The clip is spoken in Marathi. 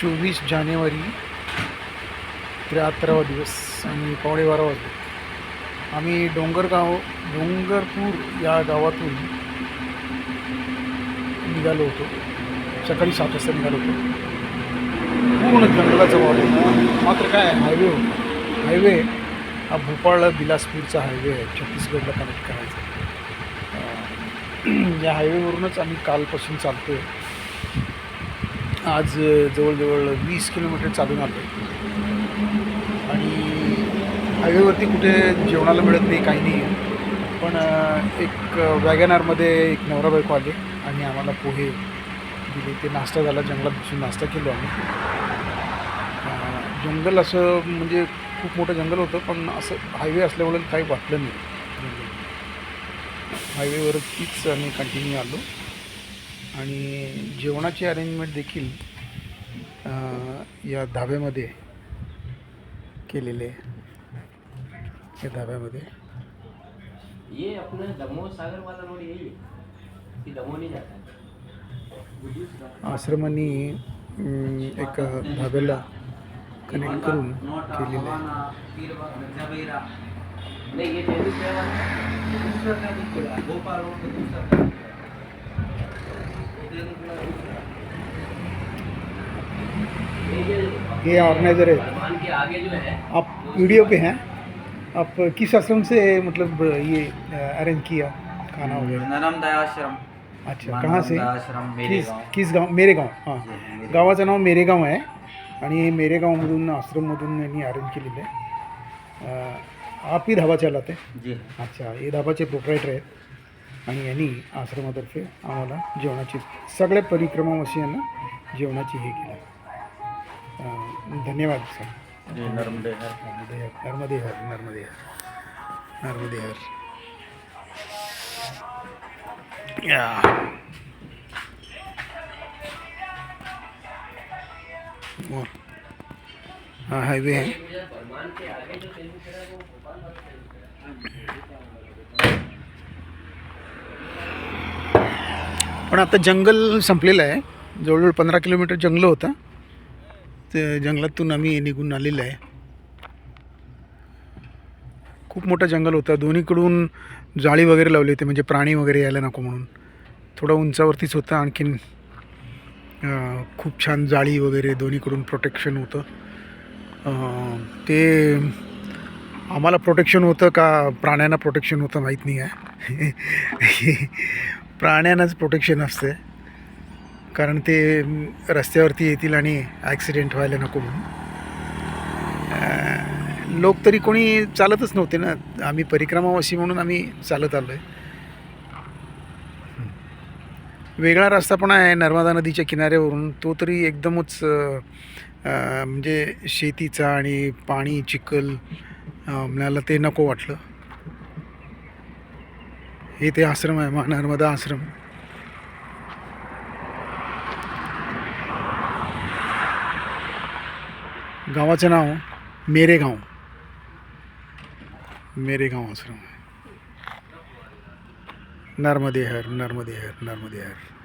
चोवीस जानेवारी त्र्याहत्तरावा दिवस आणि पावणे बारा वाजले. आम्ही डोंगरगाव डोंगरपूर या गावातून निघालो होतो. सकाळी सात वाजता निघालो होतो. पूर्ण जंगलाचं वावर मात्र काय? हायवे होता. हायवे हा भोपाळ बिलासपूरचा हायवे आहे. छत्तीसगडला कनेक्ट करायचा. या हायवेवरूनच आम्ही कालपासून चालतो आहे आज जवळजवळ वीस किलोमीटर चालून आलो आणि हायवेवरती कुठे जेवणाला मिळत नाही काही नाही. पण एक एक वॅगनारमध्ये एक नवरा बायको आले आणि आम्हाला पोहे दिले. ते नाश्ता झाला जंगलात बसून नाश्ता केलो आम्ही. जंगल असं म्हणजे खूप मोठं जंगल होतं पण असं हायवे असल्यामुळे काही वाटलं नाही. हायवेवरतीच आम्ही कंटिन्यू आलो. आणि जेवणाची अरेंजमेंट देखील या धाब्यामध्ये केलेले आहे. या धाब्यामध्ये. ये अपने दमोह सागर वाला रोड यही है कि दमोह नहीं जाता आश्रमांनी एक धाब्याला कनेक्ट करून केलेलं आहे. नहीं ये है है ऑर्गेनाइजर है। हनुमान के आगे जो है आप वीडियो पे हैं? आप किस आश्रम से मतलब ये अरेंज किया? खाना वगैरह नरम दयाश्रम। अच्छा कहाँ से? आश्रम मेरे किस गांव। किस गाव? मेरे गाव हां। गावाचं नाव मेरे गाव आहे. आणि हे मेरे गावमधून आश्रममधून यांनी अरेंज केलेलं आहे. आप ही धाबा चलाते जी. अच्छा हे धाबाचे प्रोप्रायटर आहेत. आणि यांनी आश्रमातर्फे आम्हाला जेवणाची सगळ्या परिक्रमावासियांना जेवणाची हे केलं. धन्यवाद सर. नर्मदे हर नर्मदे हर नर्मदे हर नर्मदे हर या हा टेबल है पण आता जंगल संपलेलं आहे. जवळजवळ पंधरा किलोमीटर जंगल होतं. ते जंगलातून आम्ही निघून आलेलं आहे. खूप मोठं जंगल होतं. दोन्हीकडून जाळी वगैरे लावली होती. म्हणजे प्राणी वगैरे यायला नको म्हणून. थोडं उंचावरतीच होतं. आणखीन खूप छान जाळी वगैरे दोन्हीकडून प्रोटेक्शन होतं. ते आम्हाला प्रोटेक्शन होतं का प्राण्यांना प्रोटेक्शन होतं माहीत नाही आहे. प्राण्यांनाच प्रोटेक्शन असते. कारण ते रस्त्यावरती येतील आणि ॲक्सिडेंट व्हायला नको म्हणून. लोक तरी कोणी चालतच नव्हते ना. आम्ही परिक्रमावासी म्हणून आम्ही चालत आलो आहे वेगळा रस्ता पण आहे नर्मदा नदीच्या किनाऱ्यावरून. तो तरी एकदमच म्हणजे शेतीचा आणि पाणी चिखल मला ते नको वाटलं. हे ते आश्रम आहे मा नर्मदा आश्रम. गावाचं नाव मेरे गाव मेरे गाव आश्रम आहे. नर्मदेहर नर्मदेहर नर्मदेहर.